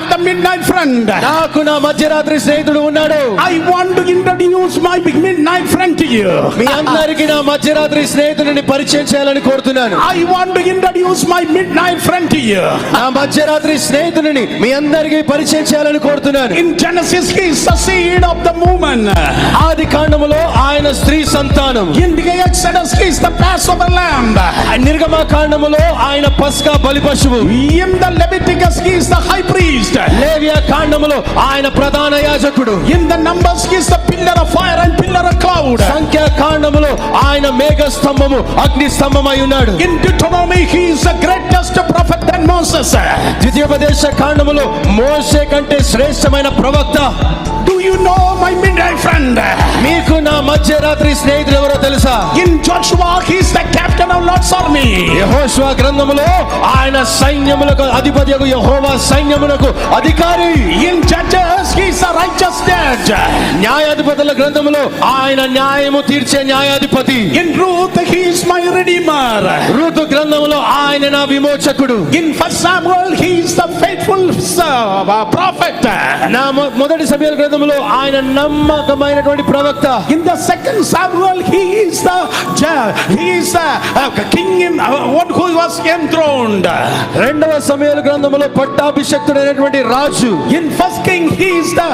have the midnight friend. నాకు నా మధ్యరాత్రి స్నేహితుడు ఉన్నాడు I want to introduce my midnight friend to you. మీ అందరికి నా మధ్యరాత్రి స్నేహితుడిని పరిచయం చేయాలని కోరుతున్నాను I want to introduce my midnight friend to you. నా మధ్యరాత్రి స్నేహితుడిని మీ అందరికి పరిచయం చేయాలని కోరుతున్నాను In Genesis, he is the seed of the woman. ఆది కాండములో ఆయన స్త్రీ సంతానం In the Exodus, he is the Passover lamb. నిర్గమ కాండములో ఆయన పస్కా బలి పశువు In the Leviticus, he is the high priest. కాండములో ఆయన ప్రధాన యాజకుడు. In the Numbers is the pillar fire and pillar cloud సంఖ్యా కాండములో ఆయన మేఘ స్తంభము అగ్ని స్తంభమై ఉన్నాడు. In Deuteronomy he the greatest prophet then Moses కాండములో మోషే కంటే శ్రేష్టమైన ప్రవక్త. Do you know my mid friend మీకు నా మధ్య రాత్రి స్నేహితులు ఎవరో తెలుసా? In Joshua he is the Lord's army. యెహోషువ గ్రంథములో ఆయన సైన్యములకు అధిపతి యహోవా సైన్యములకు అధికారి a righteous judge. న్యాయాధిపతుల గ్రంథములో ఆయన న్యాయము తీర్చే న్యాయాధిపతి In Ruth, he is my redeemer. ఋతు గ్రంథములో ఆయన నా విమోచకుడు First Samuel, he is the faithful uh, prophet. నా మొ- మొదటి సమయాల గ్రంథములో ఆయన నమ్మకమైనటువంటి ప్రవక్త Samuel, he is the ju- he is king one who was రెండవ సమయాల గ్రంథములో పట్టాభిషక్తుడైనటువంటి రాజు. In first king he is the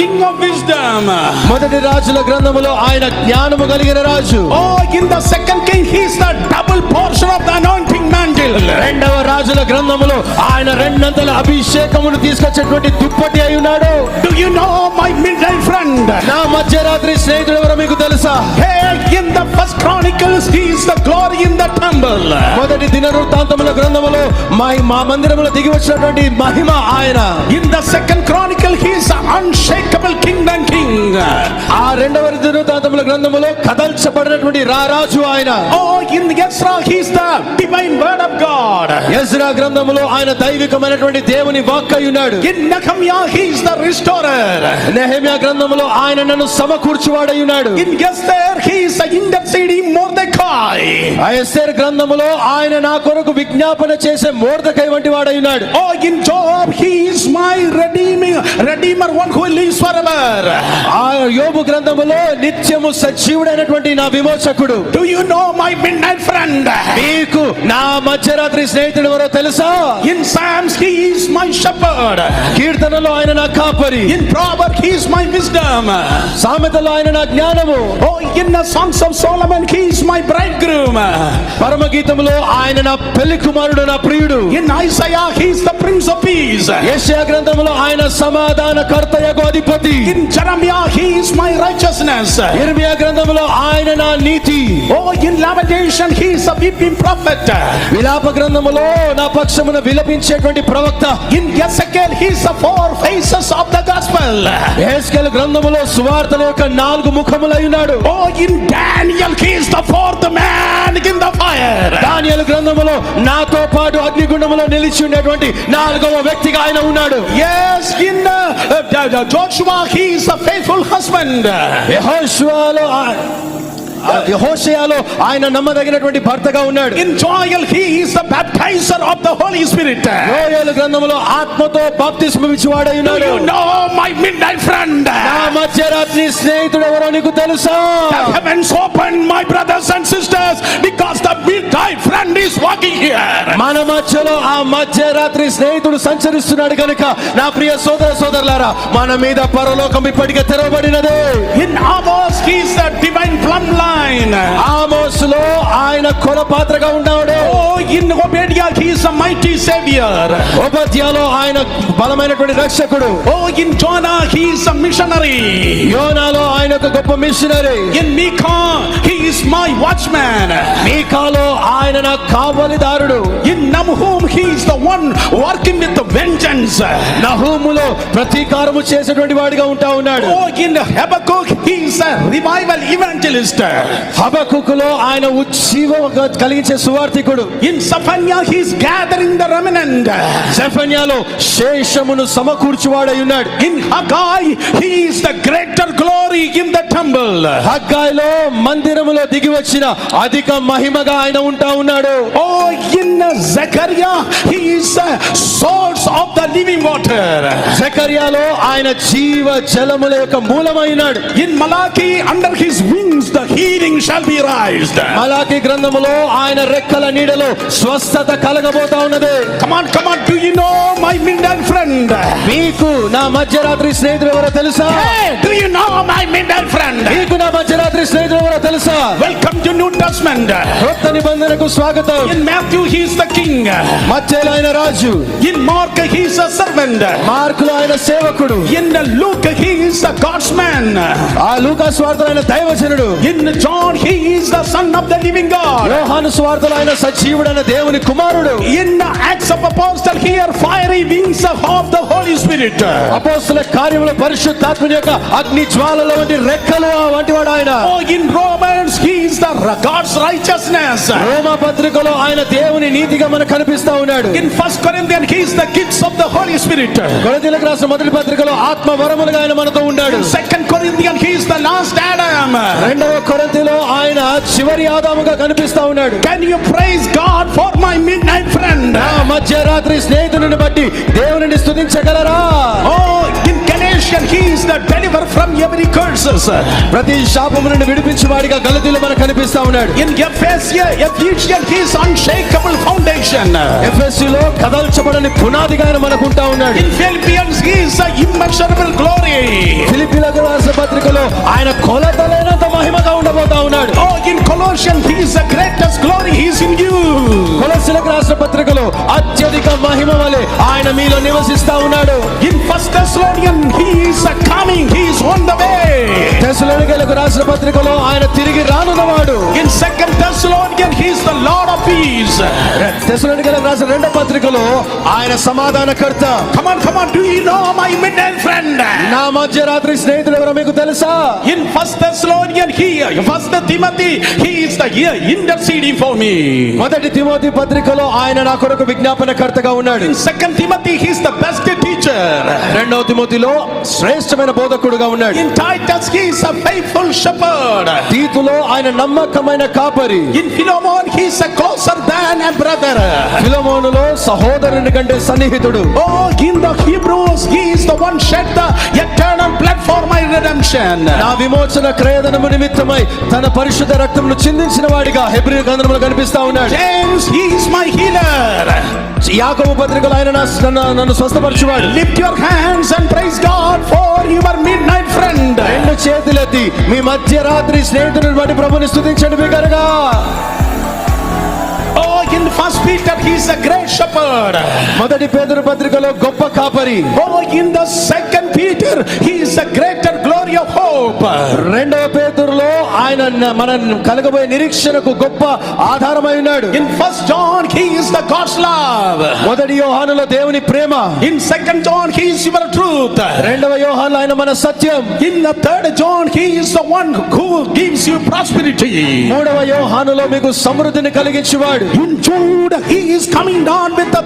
king of wisdom మొదటి రాజుల గ్రంథములో ఆయన జ్ఞానము కలిగిన రాజు. In the second king he the double portion of రెండవ రాజుల గ్రంథములో ఆయన రెండంతల అభిషేకమును తీసుకొచ్చేటువంటి దుప్పటి అయి ఉన్నాడు. Do know my middle friend నా మధ్యరాత్రి స్నేహితుడు ఎవరో మీకు తెలుసా? హే in the first Chronicles, he is the glory in the temple. మొదటి దినవృత్తాంతముల గ్రంథములో మా మా మందిరములో దిగి వచ్చినటువంటి మహిమ ఆయన In the second Chronicle, he is the unshakable king and king. ఆ రెండవ దినవృత్తాంతముల గ్రంథములో కదల్చబడినటువంటి రారాజు ఆయన Oh, in Ezra, he is the divine word of God. Ezra గ్రంథములో ఆయన దైవికమైనటువంటి దేవుని వాక్ అయి ఉన్నాడు In Nehemiah, he is the restorer. నెహమ్యా గ్రంథములో ఆయన నన్ను సమకూర్చువాడై ఉన్నాడు In Esther, he ఐఎస్ఆర్ గ్రంథములో ఆయన నా కొరకు విజ్ఞాపన చేసే మోర్దకై వంటి వాడు అయినాడు ఓ in Job he redeemer one who lives for ever ఆ యోబు గ్రంథములో నిత్యము సజీవుడైనటువంటి నా విమోచకుడు. Do you know my midnight friend మీకు నా మధ్యరాత్రి స్నేహితుడు ఎవరో తెలుసా? In Psalms he is my shepherd కీర్తనలో ఆయన నా కాపరి. In Proverb he is my wisdom సామెతలో ఆయన నా జ్ఞానము. ఓ in the Songs of Solomon he is my bright groom పరమ గీతములో ఆయన నా పెళ్ళి కుమారుడు నా ప్రియుడు. In Isaiah he is the prince of peace యెషయా గ్రంథములో ఆయన సమా సమాధాన కర్తయకు అధిపతి. In Jeremiah he is my righteousness యెర్మియా గ్రంథములో ఆయన నా నీతి. Oh in Lamentation he is విలాప గ్రంథములో నా పక్షమున విలపించేటువంటి ప్రవక్త. In Ezekiel he is of the గ్రంథములో సువార్తల యొక్క నాలుగు ముఖములై ఉన్నాడు. ఓ in Daniel he is the man in the fire Daniel గ్రంథములో నాతో పాటు అగ్నిగుండములో నిలిచి ఉండేటువంటి నాలుగవ వ్యక్తిగా ఆయన ఉన్నాడు. ఎస్ కింద uh, he is a faithful husband. యెహోషువలో యెహోషువలో ఆయన నమ్మదగినటువంటి భర్తగా ఉన్నాడు In Joel, he is the baptizer of the Holy Spirit. యోయేలు గ్రంథములో ఆత్మతో బాప్తిస్మ ఇచ్చివాడై Do ఉన్నాడు you know my midnight friend? నా మధ్యరాత్రి స్నేహితుడు ఎవరో నీకు తెలుసా The heavens open, my brothers walking here. మన మధ్యలో ఆ మధ్యరాత్రి స్నేహితుడు సంచరిస్తున్నాడు కనుక నా ప్రియ సోదర సోదరులారా మన మీద పరలోకం ఇప్పటికే తెరవబడినదే In Amos, he is the divine plumb line. ఆమోసులో ఆయన కొల పాత్రగా ఉన్నాడు Oh, in Obadiah, he is a mighty savior. ఉపధ్యాలో ఆయన బలమైనటువంటి రక్షకుడు Oh, in Jonah, he is a missionary. యోనాలో ఆయన ఒక గొప్ప missionary In Micah, he is my watchman. మీకాలో ఆయన నా కావలిదారుడు In Nahum, he is the one working with the vengeance. నహూములో ప్రతీకారము చేసేటువంటి వాడిగా ఉంటా ఉన్నాడు Oh, in Habakkuk, he is a revival evangelist. హబకుకులో ఆయన ఉజ్జీవం కలిగించే సువార్థికుడు In Saphania, he's gathering the remnant. జఫన్యాలో శేషమును సమకూర్చువాడై ఉన్నాడు In Haggai, he is the greater glory in the temple. హగ్గాయిలో మందిరములో భూమిలో దిగి వచ్చిన అధిక మహిమగా ఆయన ఉంటా ఉన్నాడు. ఓ in Zechariah he is of the living water జకరియాలో ఆయన జీవ జలముల యొక్క మూలమైనాడు. In Malachi under his wings the healing shall be raised Malachi గ్రంథములో ఆయన రెక్కల నీడలో స్వస్థత కలగబోతా ఉన్నది. Come on come on do you know my middle friend మీకు నా మధ్యరాత్రి స్నేహితుడు ఎవరో తెలుసా? Do know my middle friend మీకు నా మధ్యరాత్రి స్నేహితుడు ఎవరో తెలుసా? వెల్కమ్ టు న్యూ టెస్ట్మెంట్ కొత్త నిబంధనకు స్వాగతం. In Matthew he's the king మత్తేలు ఆయన రాజు. In Mark he's the servant మార్క్లో ఆయన సేవకుడు. In Luke he's the God's man ఆ లూకా స్వార్థలు ఆయన దైవజనుడు. In John he's the son of the living God యోహాను స్వార్థలు ఆయన సజీవుడు అయిన దేవుని కుమారుడు. In Acts of apostle here fiery wings of the Holy Spirit అపోస్టల కార్యముల పరిశుద్ధాత్మ యొక్క అగ్ని జ్వాలల వంటి రెక్కలు వంటి వాడు ఆయన. In Romans Romans, he is the God's righteousness. రోమా పత్రికలో ఆయన దేవుని నీతిగా మనకు కనిపిస్తా ఉన్నాడు In First Corinthians, he is the gifts of the Holy Spirit. కొరతీలకు రాసిన మొదటి పత్రికలో ఆత్మ వరములుగా ఆయన మనతో ఉన్నాడు Second Corinthians, he is the last Adam. రెండవ కొరంతిలో ఆయన చివరి ఆదాముగా కనిపిస్తా ఉన్నాడు. Can you praise God for my midnight friend నా మధ్యరాత్రి స్నేహితుడిని బట్టి దేవుని స్తుతించగలరా? ఓ in connection he is the deliver from every curses ప్రతి శాపము నుండి విడిపించు వాడిగా గలతీలు మన కనిపిస్తా ఉన్నాడు. In ఎఫ్ఎస్య Ephesian he is unshakable foundation ఎఫ్ఎస్య లో కదల్చబడని పునాదిగా మనకుంటా ఉన్నాడు. In Philippians he is the immeasurable glory ఫిలిపిల గ్రంథ పత్రికలో ఆయన కొలతలైన మహిమగా ఉండబోతా ఉన్నాడు. In Colossian he's the greatest glory he in you కొలోసిలకు రాసిన పత్రికలో అత్యధిక మహిమ వలె ఆయన మీలో నివసిస్తా ఉన్నాడు. In first Thessalonian he is a coming he's on the way థెస్లోనికలకు రాసిన పత్రికలో ఆయన తిరిగి రానున్నవాడు. ఇన్ సెకండ్ థెస్లోనియన్ రెండో పత్రికలో ఆయన సమాధానకర్త. కమాన్ కమాన్ ఫ్రెండ్ నా మధ్య రాత్రి స్నేహితుడు ఎవరో మీకు తెలుసా? In first first Timothy he మీ మొదటి తిమోతి పత్రికలో ఆయన నా కొరకు విజ్ఞాపనకర్తగా ఉన్నాడు. సెకండ్ తిమోతి బెస్ట్ రెండవ తిమోతిలో శ్రేష్టమైన బోధకుడుగా ఉన్నాడు In Titus, he is a faithful shepherd. తీతులో ఆయన నమ్మకమైన కాపరి In Philemon, he is a closer than a brother. ఫిలమోనులో సహోదరుని కంటే సన్నిహితుడు Oh, in the Hebrews, he is the one shed the eternal blood for my redemption. నా విమోచన క్రయధనము నిమిత్తమై తన పరిశుద్ధ రక్తమును చిందించిన వాడిగా హెబ్రి గ్రంథములు కనిపిస్తా ఉన్నాడు James, he is my healer. యాకోబు పత్రికలో ఆయన నన్ను- నన్ను స్వస్థపరచువాడు Lift your hands and praise God for your midnight friend. రెండు చేతులెత్తి మీ మధ్యరాత్రి స్నేహితుడిని బట్టి ప్రభుని స్తుతించండి బిగ్గరగా Oh, in First Peter, he is a great shepherd. మొదటి పేదరు పత్రికలో గొప్ప కాపరి Oh, in the Second Peter, he is a greater hope రెండవ పేదరులో కలగబోయే నిరీక్షణకు గొప్ప ఆధారమై ఉన్నాడు. In first John he is the God's love మొదటి యోహానుల దేవుని ప్రేమ. In second John he your truth రెండవ యోహాన్ ఆయన మన సత్యం. In the third John he gives you prosperity మూడవ యోహానులో మీకు సమృద్ధిని కలిగించువాడు. In Jude he coming with the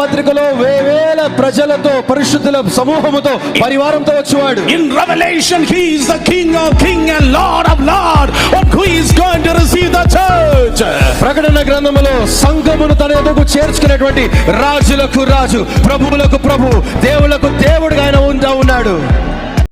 పత్రికలో వేవేల ప్రజలతో పరిశుద్ధుల సమూహముతో పరివార అధికారంతో వచ్చేవాడు. In revolution he is the king of king and lord of lord but who is going to receive the church ప్రకటన గ్రంథములో సంఘమును తన ఎదుగు చేర్చుకునేటువంటి రాజులకు రాజు ప్రభువులకు ప్రభు దేవులకు దేవుడు ఆయన ఉంటా ఉన్నాడు.